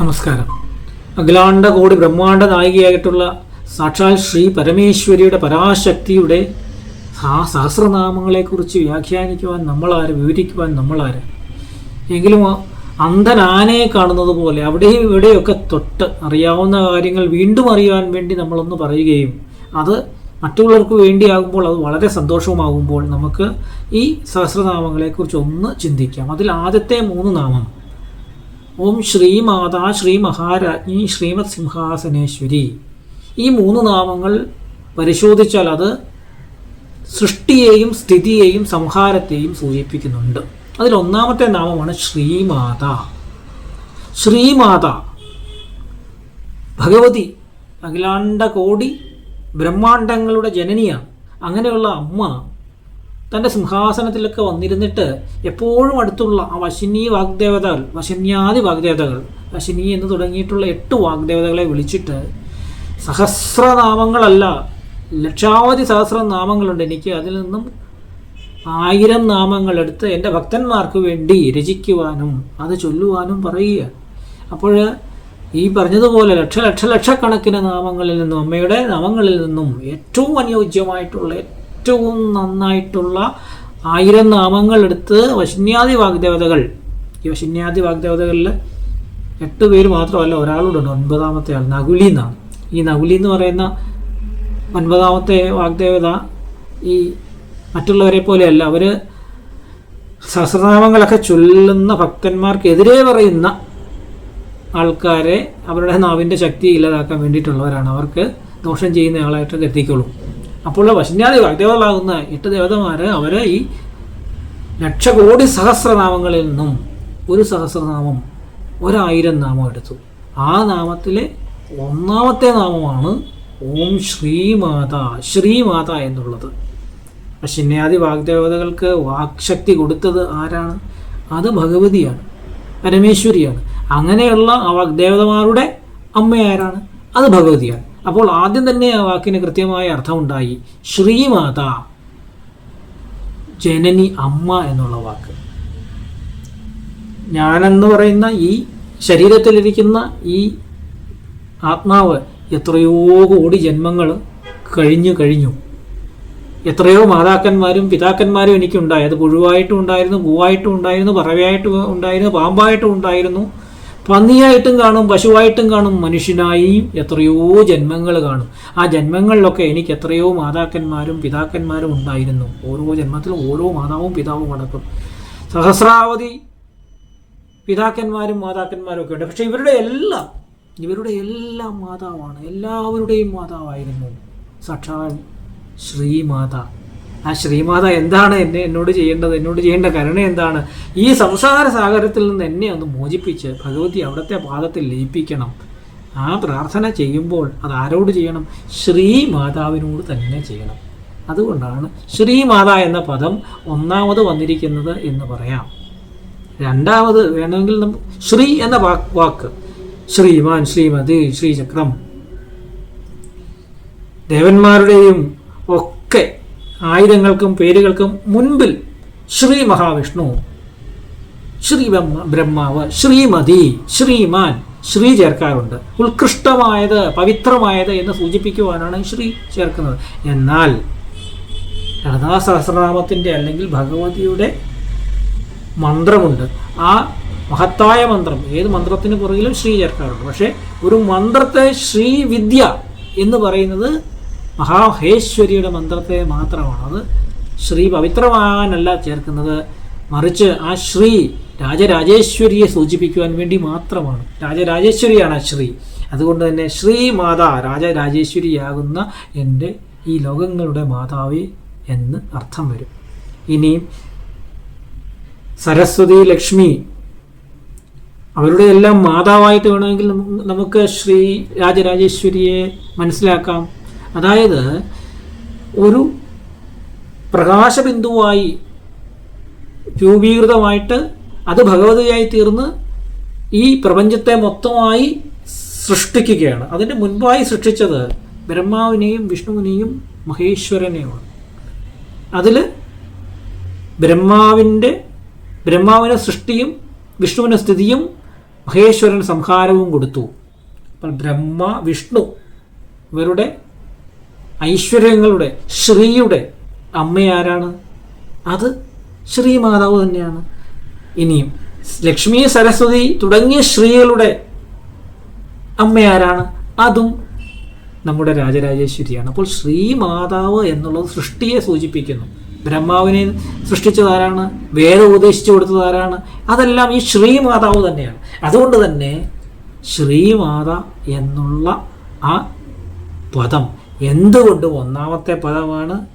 നമസ്കാരം. അഖിലാണ്ട കോടി ബ്രഹ്മാണ്ട നായികയായിട്ടുള്ള സാക്ഷാൽ ശ്രീ പരമേശ്വരിയുടെ പരാശക്തിയുടെ ആ സഹസ്രനാമങ്ങളെക്കുറിച്ച് വ്യാഖ്യാനിക്കുവാൻ നമ്മളാര് വിവരിക്കുവാൻ നമ്മളാര്? എങ്കിലും അന്ധനാനയെ കാണുന്നത് പോലെ അവിടെയും ഇവിടെയൊക്കെ തൊട്ട് അറിയാവുന്ന കാര്യങ്ങൾ വീണ്ടും അറിയാൻ വേണ്ടി നമ്മളൊന്ന് പറയുകയും അത് മറ്റുള്ളവർക്ക് വേണ്ടിയാകുമ്പോൾ അത് വളരെ സന്തോഷവുമാകുമ്പോൾ നമുക്ക് ഈ സഹസ്രനാമങ്ങളെക്കുറിച്ച് ഒന്ന് ചിന്തിക്കാം. അതിൽ ആദ്യത്തെ മൂന്ന് നാമം. ഓം ശ്രീമാതാ ശ്രീ മഹാരാജ്ഞി ശ്രീമത് സിംഹാസനേശ്വരി ഈ മൂന്ന് നാമങ്ങൾ പരിശോധിച്ചാൽ അത് സൃഷ്ടിയെയും സ്ഥിതിയെയും സംഹാരത്തെയും സൂചിപ്പിക്കുന്നുണ്ട്. അതിൽ ഒന്നാമത്തെ നാമമാണ് ശ്രീമാത. ശ്രീമാത ഭഗവതി അഖിലാണ്ട കോടി ബ്രഹ്മാണ്ടങ്ങളുടെ ജനനിയാണ്. അങ്ങനെയുള്ള അമ്മ തന്റെ സിംഹാസനത്തിലൊക്കെ വന്നിരുന്നിട്ട് എപ്പോഴും അടുത്തുള്ള ആ വശിനി വാഗ്ദേവതകൾ വശന്യാദി വാഗ്ദേവതകൾ വശിനി എന്ന് തുടങ്ങിയിട്ടുള്ള എട്ട് വാഗ്ദേവതകളെ വിളിച്ചിട്ട് സഹസ്രനാമങ്ങളല്ല ലക്ഷാവധി സഹസ്രനാമങ്ങളുണ്ട്. എനിക്ക് അതിൽ നിന്നും ആയിരം നാമങ്ങൾ എടുത്ത് എന്റെ ഭക്തന്മാർക്ക് വേണ്ടി രചിക്കുവാനും അത് ചൊല്ലുവാനും പറയുക. അപ്പോൾ ഈ പറഞ്ഞതുപോലെ ലക്ഷ ലക്ഷ ലക്ഷക്കണക്കിന് നാമങ്ങളിൽ നിന്നും അമ്മയുടെ നാമങ്ങളിൽ നിന്നും ഏറ്റവും അനുയോജ്യമായിട്ടുള്ള ഏറ്റവും നന്നായിട്ടുള്ള ആയിരം നാമങ്ങൾ എടുത്ത് വശന്യാദി വാഗ്ദേവതകൾ. ഈ വശന്യാദി വാഗ്ദേവതകളിൽ എട്ട് പേര് മാത്രമല്ല ഒരാളൂടെ ഉണ്ട് ഒൻപതാമത്തെ ആൾ നകുലി എന്നാണ്. ഈ നകുലി എന്ന് പറയുന്ന ഒൻപതാമത്തെ വാഗ്ദേവത ഈ മറ്റുള്ളവരെ പോലെയല്ല. അവർ സഹസ്രനാമങ്ങളൊക്കെ ചൊല്ലുന്ന ഭക്തന്മാർക്കെതിരെ പറയുന്ന ആൾക്കാരെ അവരുടെ നാവിന്റെ ശക്തി ഇല്ലാതാക്കാൻ വേണ്ടിയിട്ടുള്ളവരാണ്. അവർക്ക് ദോഷം ചെയ്യുന്ന ആളായിട്ട് എത്തിക്കുള്ളൂ അപ്പോൾ വശന്യാദി വാഗ്ദേവതകളാകുന്ന എട്ട് ദേവതമാർ അവരെ ഈ ലക്ഷകോടി സഹസ്രനാമങ്ങളിൽ നിന്നും ഒരു സഹസ്രനാമം ഒരായിരം നാമം എടുത്തു. ആ നാമത്തിലെ ഒന്നാമത്തെ നാമമാണ് ഓം ശ്രീമാത ശ്രീമാത എന്നുള്ളത്. അശ്വിന്യാദി വാഗ്ദേവതകൾക്ക് വാക്ശക്തി കൊടുത്തത് ആരാണ്? അത് ഭഗവതിയാണ് പരമേശ്വരിയാണ്. അങ്ങനെയുള്ള ആ വാഗ്ദേവതമാരുടെ അമ്മ ആരാണ് അത് ഭഗവതിയാണ്. അപ്പോൾ ആദ്യം തന്നെ ആ വാക്കിന് കൃത്യമായ അർത്ഥമുണ്ടായി. ശ്രീമാത ജനനി അമ്മ എന്നുള്ള വാക്ക്. ഞാനെന്ന് പറയുന്ന ഈ ശരീരത്തിലിരിക്കുന്ന ഈ ആത്മാവ് എത്രയോ കോടി ജന്മങ്ങൾ കഴിഞ്ഞു കഴിഞ്ഞു. എത്രയോ മാതാക്കന്മാരും പിതാക്കന്മാരും എനിക്കുണ്ടായി. അത് പുഴുവായിട്ടും ഉണ്ടായിരുന്നു പൂവായിട്ടും ഉണ്ടായിരുന്നു പറവയായിട്ടും ഉണ്ടായിരുന്നു പാമ്പായിട്ടും ഉണ്ടായിരുന്നു. പന്നിയായിട്ടും കാണും പശുവായിട്ടും കാണും മനുഷ്യനായും എത്രയോ ജന്മങ്ങൾ കാണും. ആ ജന്മങ്ങളിലൊക്കെ എനിക്ക് എത്രയോ മാതാക്കന്മാരും പിതാക്കന്മാരും ഉണ്ടായിരുന്നു. ഓരോ ജന്മത്തിലും ഓരോ മാതാവും പിതാവും അടക്കം. സഹസ്രാവധി പിതാക്കന്മാരും മാതാക്കന്മാരും ഒക്കെ ഉണ്ട്. പക്ഷേ ഇവരുടെ എല്ലാം ഇവരുടെ എല്ലാം മാതാവാണ്. എല്ലാവരുടെയും മാതാവായിരുന്നു. സാക്ഷാൽ ശ്രീമാത. ആ ശ്രീമാത എന്താണ് എന്നെ എന്നോട് ചെയ്യേണ്ടത്? എന്നോട് ചെയ്യേണ്ട കരുണ എന്താണ്? ഈ സംസാര സാഗരത്തിൽ നിന്ന് എന്നെ ഒന്ന് മോചിപ്പിച്ച് ഭഗവതി അവിടുത്തെ പാദത്തിൽ ലയിപ്പിക്കണം. ആ പ്രാർത്ഥന ചെയ്യുമ്പോൾ അത് ആരോട് ചെയ്യണം? ശ്രീമാതാവിനോട് തന്നെ ചെയ്യണം. അതുകൊണ്ടാണ് ശ്രീമാത എന്ന പദം ഒന്നാമത് വന്നിരിക്കുന്നത് എന്ന് പറയാം. രണ്ടാമത് വേണമെങ്കിൽ ശ്രീ എന്ന വാക്ക്. ശ്രീമാൻ ശ്രീമതി ശ്രീചക്രം. ദേവന്മാരുടെയും ഒക്കെ ആയുധങ്ങൾക്കും പേരുകൾക്കും മുൻപിൽ ശ്രീ മഹാവിഷ്ണു ശ്രീ ബ്രഹ്മ ബ്രഹ്മാവ് ശ്രീമതി ശ്രീമാൻ ശ്രീ ചേർക്കാറുണ്ട്. ഉത്കൃഷ്ടമായത് പവിത്രമായത് എന്ന് സൂചിപ്പിക്കുവാനാണ് ശ്രീ ചേർക്കുന്നത്. എന്നാൽ ലളിതാ സഹസ്രനാമത്തിന്റെ അല്ലെങ്കിൽ ഭഗവതിയുടെ മന്ത്രമുണ്ട്. ആ മഹത്തായ മന്ത്രം ഏത് മന്ത്രത്തിന് പുറകിലും ശ്രീ ചേർക്കാറുണ്ട്. പക്ഷേ ഒരു മന്ത്രത്തെ ശ്രീവിദ്യ എന്ന് പറയുന്നത് മഹാഹേശ്വരിയുടെ മന്ത്രത്തെ മാത്രമാണ്. അത് ശ്രീ പവിത്രമാകാനല്ല ചേർക്കുന്നത്. മറിച്ച് ആ ശ്രീ രാജരാജേശ്വരിയെ സൂചിപ്പിക്കുവാൻ വേണ്ടി മാത്രമാണ്. രാജരാജേശ്വരിയാണ് ശ്രീ. അതുകൊണ്ട് തന്നെ ശ്രീ മാതാ രാജരാജേശ്വരിയാകുന്ന എന്റെ ഈ ലോകങ്ങളുടെ മാതാവ് എന്ന് അർത്ഥം വരും. ഇനി സരസ്വതി ലക്ഷ്മി അവരുടെ എല്ലാം മാതാവായിട്ട് വേണമെങ്കിൽ നമുക്ക് ശ്രീ രാജരാജേശ്വരിയെ മനസ്സിലാക്കാം. അതായത് ഒരു പ്രകാശബിന്ദുവായി രൂപീകൃതമായിട്ട് അത് ഭഗവതിയായി തീർന്ന് ഈ പ്രപഞ്ചത്തെ മൊത്തമായി സൃഷ്ടിക്കുകയാണ്. അതിന്റെ മുൻപായി സൃഷ്ടിച്ചത് ബ്രഹ്മാവിനെയും വിഷ്ണുവിനെയും മഹേശ്വരനെയുമാണ് അതിൽ ബ്രഹ്മാവിന്റെ ബ്രഹ്മാവിന് സൃഷ്ടിയും വിഷ്ണുവിന് സ്ഥിതിയും മഹേശ്വരൻ സംഹാരവും കൊടുത്തു. അപ്പം ബ്രഹ്മ വിഷ്ണു ഇവരുടെ ഐശ്വര്യങ്ങളുടെ ശ്രീയുടെ അമ്മയാരാണ്? അത് ശ്രീ മാതാവ് തന്നെയാണ്. ഇനിയും ലക്ഷ്മി സരസ്വതി തുടങ്ങിയ ശ്രീകളുടെ അമ്മയാരാണ്. അതും നമ്മുടെ രാജരാജേശ്വരിയാണ്. അപ്പോൾ ശ്രീ മാതാവ് എന്നുള്ളത് സൃഷ്ടിയെ സൂചിപ്പിക്കുന്നു. ബ്രഹ്മാവിനെ സൃഷ്ടിച്ചതാരാണ്? വേദം ഉപദേശിച്ചു കൊടുത്തത് ആരാണ് അതെല്ലാം ഈ ശ്രീ മാതാവ് തന്നെയാണ്. അതുകൊണ്ട് തന്നെ ശ്രീമാത എന്നുള്ള ആ പദം എന്തുകൊണ്ടും ഒന്നാമത്തെ പദമാണ്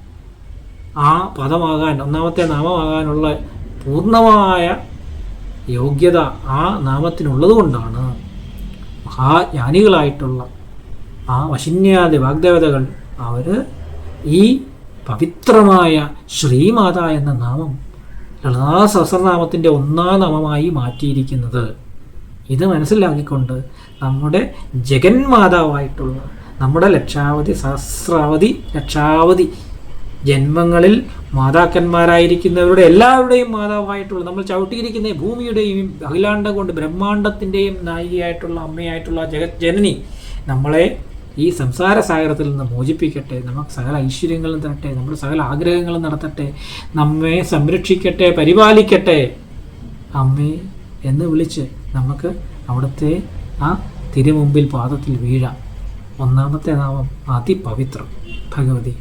ആ പദമാകാൻ ഒന്നാമത്തെ നാമമാകാനുള്ള പൂർണമായ യോഗ്യത ആ നാമത്തിനുള്ളത് കൊണ്ടാണ്. മഹാജ്ഞാനികളായിട്ടുള്ള ആ വശിന്യാദി വാഗ്ദേവതകൾ അവർ ഈ പവിത്രമായ ശ്രീമാത എന്ന നാമം ലളിതാ സഹസ്രനാമത്തിന്റെ ഒന്നാം നാമമായി മാറ്റിയിരിക്കുന്നത്. ഇത് മനസ്സിലാക്കിക്കൊണ്ട് നമ്മുടെ ജഗന്മാതാവായിട്ടുള്ള നമ്മുടെ ലക്ഷാവധി സഹസ്രാവധി ലക്ഷാവധി ജന്മങ്ങളിൽ മാതാക്കന്മാരായിരിക്കുന്നവരുടെ എല്ലാവരുടെയും മാതാവായിട്ടുള്ള നമ്മൾ ചവിട്ടിയിരിക്കുന്ന ഭൂമിയുടെയും അഖിലാണ്ടം കൊണ്ട് ബ്രഹ്മാണ്ടത്തിന്റെയും നായികയായിട്ടുള്ള അമ്മയായിട്ടുള്ള ജഗത് ജനനി നമ്മളെ ഈ സംസാര സാഗരത്തിൽ നിന്ന് മോചിപ്പിക്കട്ടെ. നമുക്ക് സകല ഐശ്വര്യങ്ങളും തരട്ടെ. നമ്മുടെ സകല ആഗ്രഹങ്ങളും നടത്തട്ടെ. നമ്മെ സംരക്ഷിക്കട്ടെ പരിപാലിക്കട്ടെ. അമ്മേ എന്ന് വിളിച്ച് നമുക്ക് അവിടുത്തെ ആ തിരുമുമ്പിൽ പാദത്തിൽ വീഴാം. ഒന്നാമത്തെ നാമം അതിപവിത്രം. ഭഗവതി